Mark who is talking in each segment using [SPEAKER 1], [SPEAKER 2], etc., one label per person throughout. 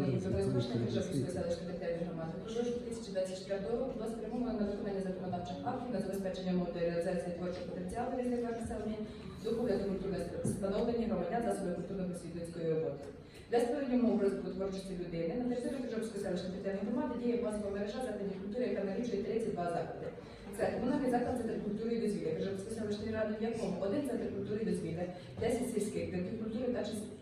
[SPEAKER 1] обладнання і забезпечення Крижопільської селищної територіальної громади впродовж 2024 року було спрямовано на виконання законодавчих актів на забезпечення моди реалізації творчого потенціалу різних населення, духовне та культурне становлення громадян засобів культурно-просвітницької роботи. Для створення умов розвитку творчості людини на території Крижопільської селищної територіальної громади діє базова мережа закладів культури, яка налічує 32 заклади. Це комунальний заклад Центр культури і дозвілля Крижопільської селищної ради, в якому один центр культури і дозвілля, 10 сільських центрів культури та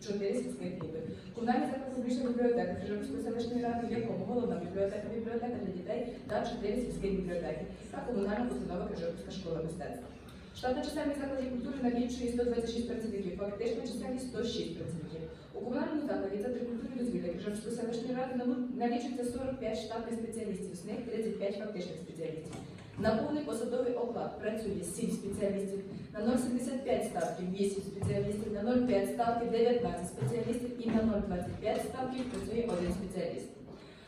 [SPEAKER 1] 4 сільських клуби. Комунальний заклад публічна бібліотека Крижопільської селищної ради, в головна бібліотека, бібліотека для дітей та 4 сільські бібліотеки та комунальна установа Крижопільська школа мистецтва. Штатна чисельність закладів культури налічує 126 працівників, фактична чисельність 106 працівників. У комунальному закладі Центр культури дозвілля Крижопільської селищної ради налічується 45 штатних спеціалістів, з них 35 фактичних спеціалістів. На повний посадовий оклад працює 7 спеціалістів, на 0,75 ставки 8 спеціалістів, на 0,5 ставки 19 спеціалістів і на 0,25 ставки працює 1 спеціаліст.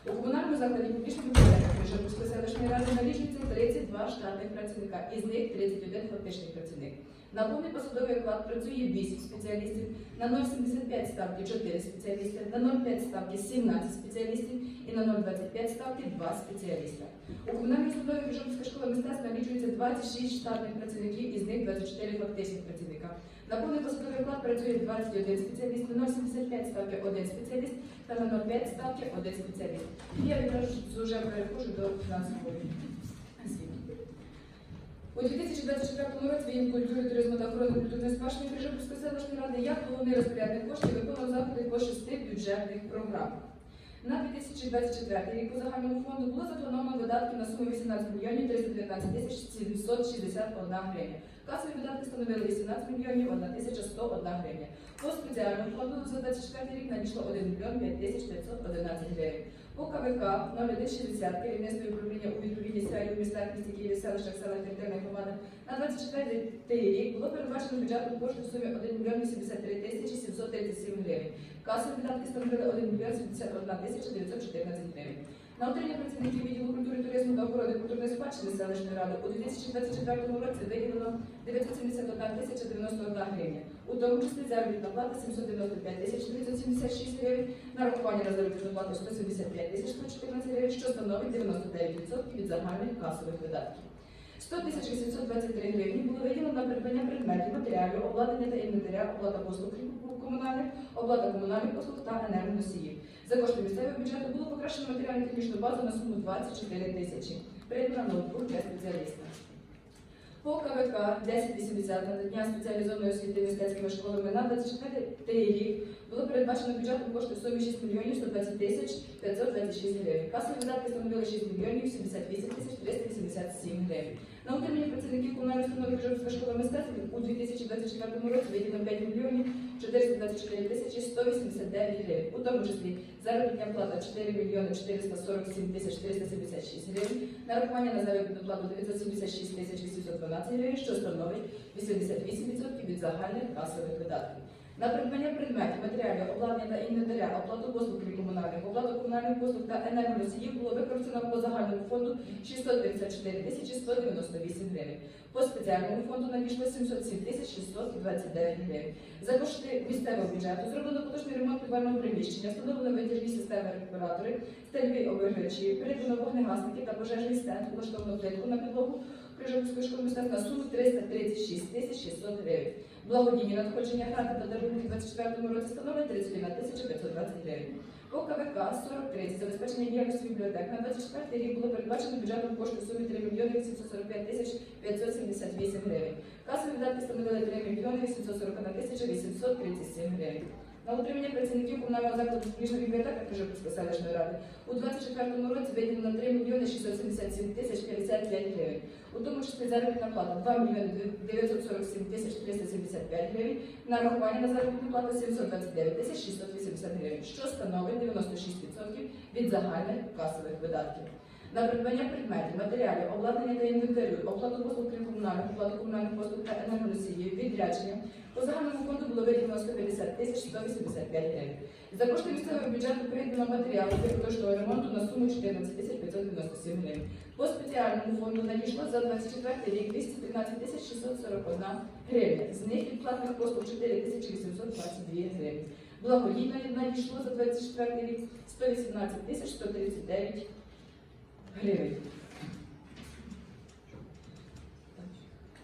[SPEAKER 1] У комунальному закладі публічної бібліотеки Крижопільської селищної ради налічується 32 штатних працівника, із них 31 фактичний працівник. На повний посадовий оклад працює 8 спеціалістів, на 0,75 ставки 4 спеціалісти, на 0,5 ставки 17 спеціалістів і на 0,25 ставки 2 спеціаліста. У комунальній установі Крижопільська школа мистецтв налічується 26 штатних працівників, із них 24 фактичних працівника. На повний посадовий оклад працює 21 спеціаліст, на 0,75 ставки 1 спеціаліст та на 0,5 ставки 1 спеціаліст. Я відразу вже переходжу до фінансової. У 2024 році він культури, туризму та охорони культурної спадщини Крижопільської селищної ради як головний розпорядник коштів виконував заходи по шести бюджетних програмах. На 2024 рік по загальному фонду було заплановано видатки на суму 18 мільйонів 319 тисяч 761 гривня. Касові видатки становили 18 мільйонів 1 тисяча 101 гривня. По спеціальному фонду за 24 рік надійшло 1 мільйон 5 тисяч 511 гривень. По КВК 0160 керівництво управління у відповідність реалів в містах, місті Києві, селищах, селах територіальної громади на 24 рік було передбачено бюджетом коштів в сумі 1 мільйон 83 тисячі 737 гривень. Касові видатки становили 1 мільйон 71 тисяча 914 гривень. На отримання працівників відділу культури, туризму та охорони культурної спадщини селищної ради у 2024 році виділено 971 тисяча 91 гривня. У тому числі заробітна плата 795 тисяч 976 гривень, нарахування на заробітну плату 175 тисяч 114 гривень, що становить 99% від загальних касових видатків. 100 тисяч 823 гривні було виділено на придбання предметів, матеріалів, обладнання та інвентаря, оплата послуг комунальних, оплата комунальних послуг та енергоносіїв. За кошти місцевого бюджету було покращено матеріально-технічну базу на суму 24 тисячі. Придбано ноутбук для спеціаліста. По КВК 1080 надання спеціалізованої освіти мистецькими школами на 24 рік було передбачено бюджетом кошти в сумі 6 мільйонів 120 тисяч 526 гривень. Касові видатки становили 6 мільйонів 78 тисяч 387 гривень. На утримання працівників комунальної установи Крижопільська школа мистецтв у 2024 році виділено 5 мільйонів 424 тисячі 189 гривень, у тому числі заробітна плата 4 мільйони 447 тисяч 476 гривень, нарахування на заробітну плату 976 тисяч 812 гривень, що становить 88% від загальних касових видатків. На придбання предметів, матеріалів, обладнання та інвентаря, оплату послуг крім комунальних, оплату комунальних послуг та енергоносіїв було використано по загальному фонду 634 тисячі 198 гривень. По спеціальному фонду надійшло 707 тисяч 629 гривень. За кошти місцевого бюджету зроблено поточний ремонт підвального приміщення, встановлено витяжні системи рекуператори, стельові обігрівачі, придбано вогнегасники та пожежний стенд, влаштовано плитку на підлогу Крижопільської школи мистецтв на суму 336 тисяч 600 гривень. Благодійні надходження грати та дарунки у 2024 році становить 31 тисяча 520 гривень. По КВК 43 забезпечення діяльності бібліотек на 24 рік було передбачено бюджетом кошти сумі 3 мільйони 845 тисяч 578 гривень. Касові видатки становили 3 мільйони 841 тисяча 837 гривень. На утримання працівників комунального закладу публічної бібліотеки Крижопільської селищної ради у 2024 році виділено 3 мільйони 677 тисяч 55 гривень. У тому числі заробітна плата 2 мільйони 947 тисяч 375 гривень, нарахування на заробітну плату 729 тисяч 680 гривень, що становить 96% від загальних касових видатків. На придбання предметів, матеріалів, обладнання та інвентарю, оплату послуг комунальних, оплату комунальних послуг та енергоносіїв, відрядження по загальному фонду було виділено 150 тисяч 185 гривень. За кошти місцевого бюджету придбано матеріали для поточного ремонту на суму 14 тисяч 597 гривень. По спеціальному фонду надійшло за 24 рік 213 тисяч 641 гривня. З них від платних послуг 4 тисячі 822 гривень. Благодійної надійшло за 24 рік 118 тисяч 139 гривень.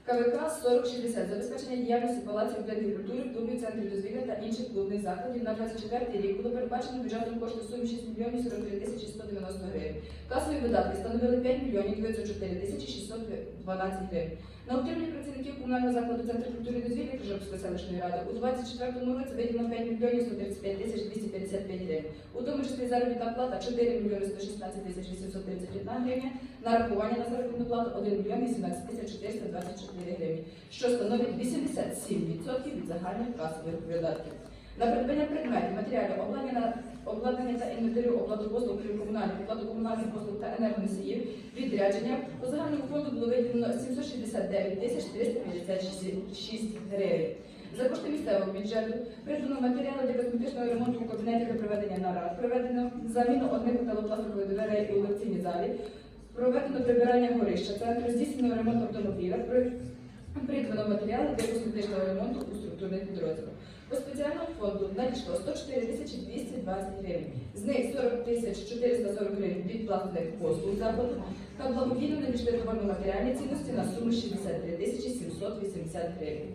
[SPEAKER 1] КВК 4060 забезпечення діяльності палаців будинків культури, клубів, центрів дозвілля та інших клубних закладів на 24 рік було передбачено бюджетом кошти сумі 6 мільйонів 43 тисячі 190 гривень. Касові видатки становили 5 мільйонів 904 тисячі 612 гривень. На утримання працівників комунального закладу Центру культури і дозвілля Крижопської селищної ради у 24 році виділено 5 мільйонів 135 тисяч 255 гривень. У тому числі заробітна плата 4 мільйони 116 тисяч 831 гривня, нарахування на заробітну плату 1 мільйон 18 тисяч 424 гривні, що становить 87% від загальних касових видатків. На придбання предметів, матеріалів, обладнання, обладнання та інвентарю, оплату послуг, крім комунальних, оплату комунальних послуг та енергоносіїв, відрядження по загальному фонду було виділено 769 тисяч 356 гривень. За кошти місцевого бюджету придбано матеріали для косметичного ремонту у кабінеті для проведення нарад, проведено заміну одних металопластикових дверей у лекційній залі, проведено прибирання горища, центру здійснено ремонт автомобіля, придбано матеріали для косметичного ремонту у структурних підрозділах. Спеціальному фонду надійшло 104 тисячі 220 гривень. З них 40 тисяч 440 гривень від платних послуг закладу та благодійно надійшли товарно-матеріальні цінності на суму 63 тисячі 780 гривень.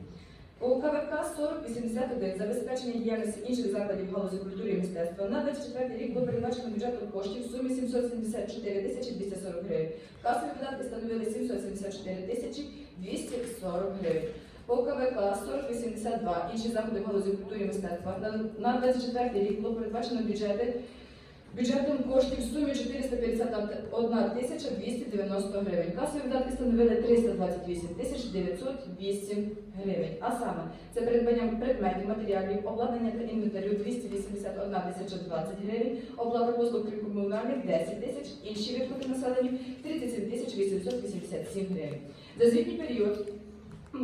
[SPEAKER 1] У КВК 4081 забезпечення діяльності інших закладів галузі культури і мистецтва на 24 рік було передбачено бюджетом коштів в сумі 774 тисячі 240 гривень. Касові видатки становили 774 тисячі 240 гривень. По КВК 4082 інші заходи в галузі культури і мистецтва на- на 24 рік було передбачено бюджети бюджетом коштів в сумі 451 тисяча 290 гривень. Касові видатки становили 328 тисяч 908 гривень. А саме це придбання предметів, матеріалів, обладнання та інвентарю 281 тисяча 20 гривень, оплата послуг комунальних 10 тисяч, інші виплати населенню 37 тисяч 887 гривень. За звітній період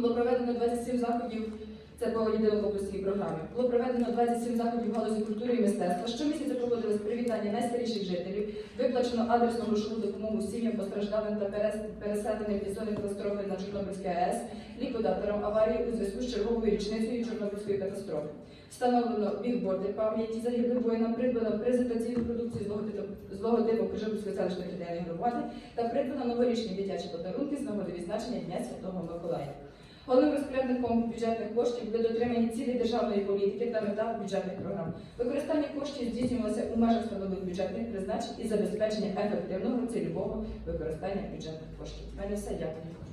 [SPEAKER 1] було проведено 27 заходів. Це по єдинокомплексній програмі. Було проведено 27 заходів галузі культури і мистецтва. Щомісяця проводилось привітання найстаріших жителів, виплачено адресну грошову допомогу сім'ям постраждалим та перес- переселеним із зони катастрофи на Чорнобильській АЕС, ліквідаторам аварії у зв'язку з черговою річницею Чорнобильської катастрофи. Встановлено бігборди пам'яті загиблим воїнам, придбано презентаційну продукцію з логотипом Крижопільської селищної територіальної громади та придбано новорічні дитячі подарунки з нагоди відзначення Дня Святого Миколая. Головним розпорядником бюджетних коштів буде дотримання цілі державної політики та мета бюджетних програм. Використання коштів здійснювалося у межах встановлених бюджетних призначень і забезпечення ефективного цільового використання бюджетних коштів. У мене все дякую.